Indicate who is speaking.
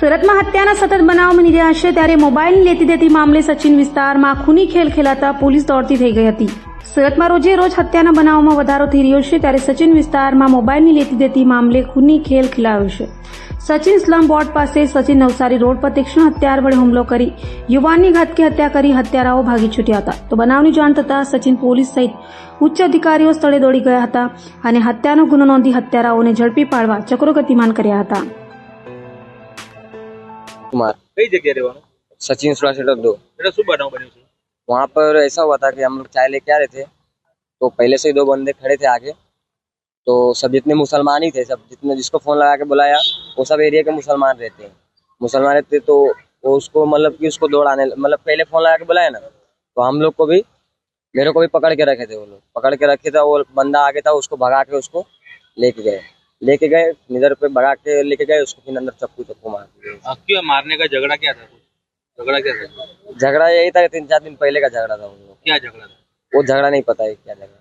Speaker 1: સુરતમાં હત્યાના સતત બનાવ બની રહ્યા છે ત્યારે મોબાઈલની લેતી દેતી મામલે સચિન વિસ્તારમાં ખૂની ખેલ ખેલાતા પોલીસ દોડતી થઈ ગઈ હતી. સુરતમાં રોજે રોજ હત્યાના બનાવમાં વધારો થઈ રહ્યો છે ત્યારે સચિન વિસ્તારમાં મોબાઈલની લેતી દેતી મામલે ખૂની ખેલ ખેલાયો છે. સચિન સ્લમ બોર્ડ પાસે સચિન નવસારી રોડ પર તીક્ષ્ણ હત્યાર વડે હુમલો કરી યુવાનની ઘાતકી હત્યા કરી હત્યારાઓ ભાગી છૂટ્યા હતા તો બનાવની જાણ થતાં સચિન પોલીસ સહિત ઉચ્ચ અધિકારીઓ સ્થળે દોડી ગયા હતા અને હત્યાનો ગુનો નોંધી હત્યારાઓને ઝડપી પાડવા ચક્રો ગતિમાન કર્યા હતા
Speaker 2: कुमार
Speaker 3: કઈ જગ્યાએ રહેવાનું
Speaker 2: सचिन सुरा सेक्टर दो
Speaker 3: એટલે શું બનાવ બન્યું છે
Speaker 2: वहाँ पर ऐसा हुआ था कि हम लोग चाय लेके आ रहे थे तो पहले से ही दो बंदे खड़े थे आगे तो सब जितने मुसलमान ही थे सब जितने जिसको फोन लगा के बुलाया वो सब एरिया के मुसलमान रहते हैं। मुसलमान रहते तो वो उसको मतलब कि उसको दौड़ाने मतलब पहले फ़ोन लगा के बुलाया ना तो हम लोग को भी मेरे को भी पकड़ के रखे थे वो लोग। पकड़ के रखे था वो बंदा आगे था उसको भगा के उसको लेके गए। लेके गए इधर पे भगा के लेके गए उसको फिर अंदर चप्पू चप्पू मार
Speaker 3: क्यों? मारने का झगड़ा क्या था? झगड़ा क्या था?
Speaker 2: झगड़ा यही था तीन चार दिन पहले का झगड़ा था उन लोग।
Speaker 3: क्या झगड़ा था?
Speaker 2: वो झगड़ा नहीं पता है क्या झगड़ा।